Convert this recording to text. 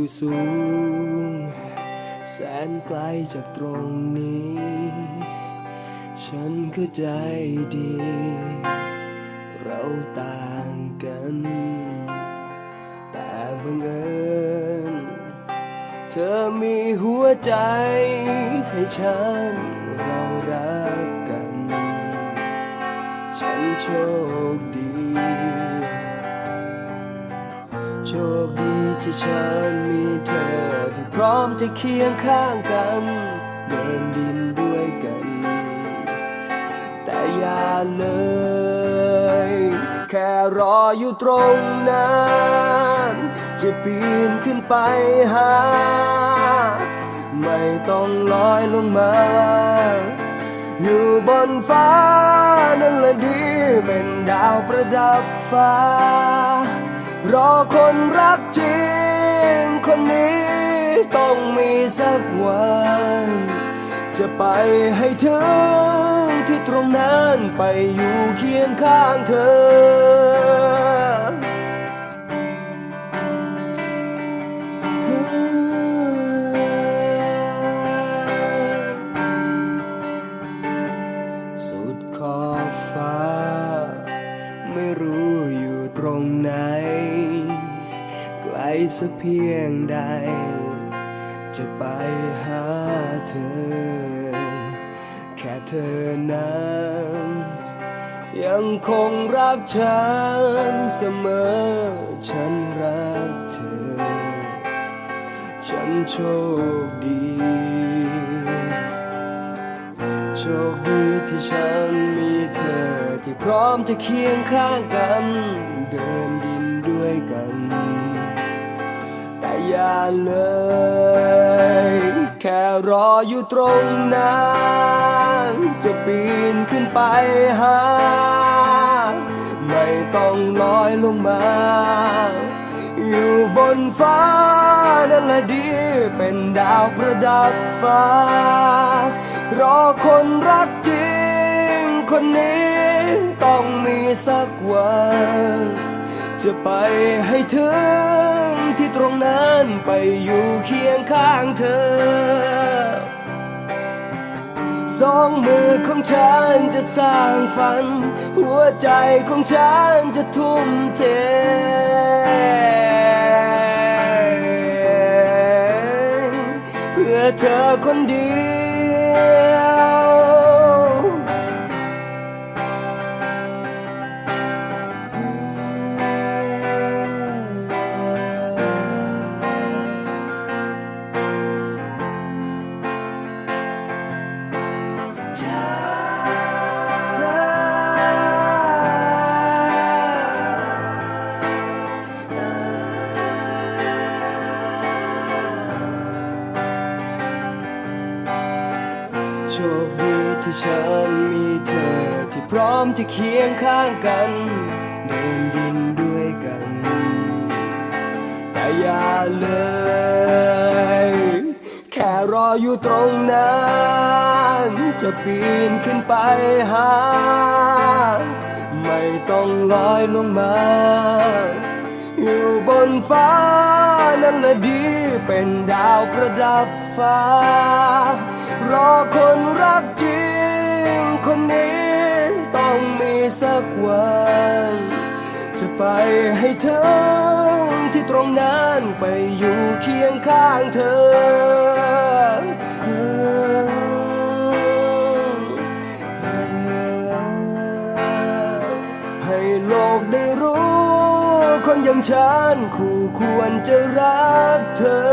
ู่สูง แสนไกลจากตรงนี้ ฉันเข้าใจดี เราต่างกัน แต่บังเอิญเธอมีหัวใจให้ฉันเรารักกัน ฉันโชคดี ชคดีที่ฉันมีเธอที่พร้อมจะเคียงข้างกัน เดินดินด้วยกัน แต่อย่าเลย แค่รออยู่ตรงนั้นจะปีนขึ้นไปหา ไม่ต้องลอยลงมา อยู่บนฟ้านั่นแหละดีเป็นดาวประดับฟ้า รอคนรักจริง คนนี้ต้องมีสักวัน จะไปให้ถึงที่ตรงนั้นไปอยู่เคียงข้างเธอ ไม่รู้อยู่ตรงไหน ไกลสักเพียงใด จะไปหาเธอ แค่เธอนั้นยังคงรักฉันเสมอ ฉันรักเธอ ฉันโชคดี โชคดีที่ฉันมีเธอ ที่พร้อมจะเคียงข้างกัน เดินดินด้วยกัน แต่อย่าเลย แค่รออยู่ตรงนั้นจะปีนขึ้นไปหา ไม่ต้องลอยลงมา อยู่บนฟ้านั่นแหละดีเป็นดาวประดับฟ้า รอคนรักจริงคนนี้ สักวัน จะไปให้ถึงที่ตรงนั้นไปอยู่เคียงข้างเธอ สองมือของฉันจะสร้างฝัน หัวใจของฉันจะทุ่มเทเพื่อเธอคนเดียว ที่ฉันมีเธอที่พร้อมจะเคียงข้างกัน เดินดินด้วยกัน แต่อย่าเลย แค่รออยู่ตรงนั้น จะปีนขึ้นไปหา ไม่ต้องลอยลงมา อยู่บนฟ้านั่นละดีเป็นดาวประดับฟ้า วันจะไปให้ถึงที่ตรงนั้นไปอยู่เคียงข้างเธอให้โลกได้รู้ คนอย่างฉันคู่ควรจะรักเธอ